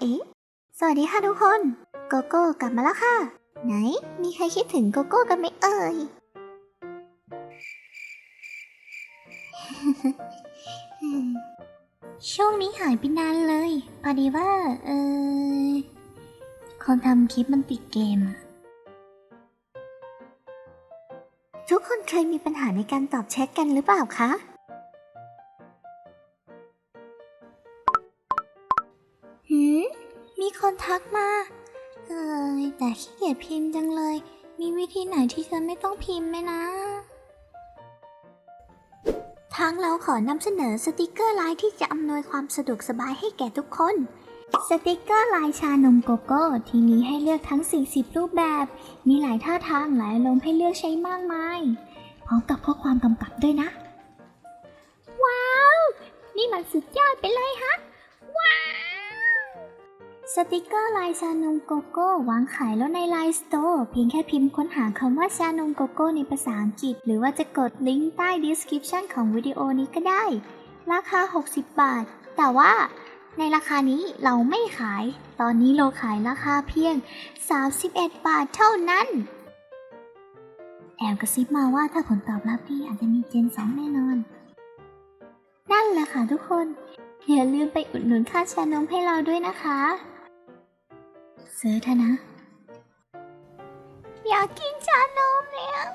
เอ๊ะ สวัสดีค่ะทุกคน โกโก้กลับมาแล้วค่ะ ไหน มีใครคิดถึงโกโก้กันไหมเอ่ย ช่วงนี้หายไปนานเลยพอดีว่า เออคนทำคลิปมันติดเกมอะทุกคนเคยมีปัญหาในการตอบแชทกันหรือเปล่าคะ คนทักมา เอ้ยแต่ขี้เกียจพิมพ์จังเลย มีวิธีไหนที่จะไม่ต้องพิมพ์ไหมนะ ทางเราขอนำเสนอสติกเกอร์ลน์ที่จะอำนวยความสะดวกสบายให้แก่ทุกคน สติกเกอร์ลายชานมโกโก้ ที่มีให้เลือกทั้ง 40 รูปแบบ มีหลายท่าทางหลายอารมณ์ให้เลือกใช้มากมาย พร้อมกับข้อความกำกับด้วยนะ ว้าว นี่มันสุดยอดไปเลยฮะ ว้าว สติกเกอร์ลายชานมโกโก้วางขายแล้วในไลน์สโตร์เพียงแค่พิมพ์ค้นหาคำว่าชานมโกโก้ในภาษาอังกฤษ หรือว่าจะกดลิงก์ใต้ description ของวิดีโอนี้ก็ได้ ราคา 60 บาท แต่ว่าในราคานี้เราไม่ขาย ตอนนี้เราขายราคาเพียง 31 บาทเท่านั้น แอบกระซิบมาว่าถ้าผลตอบรับดีอาจจะมีเจน 2 แน่นอน นั่นแหละค่ะทุกคน อย่าลืมไปอุดหนุนค่าชานมให้เราด้วยนะคะ ซื้อเถอะนะ อยากกินชานมแล้ว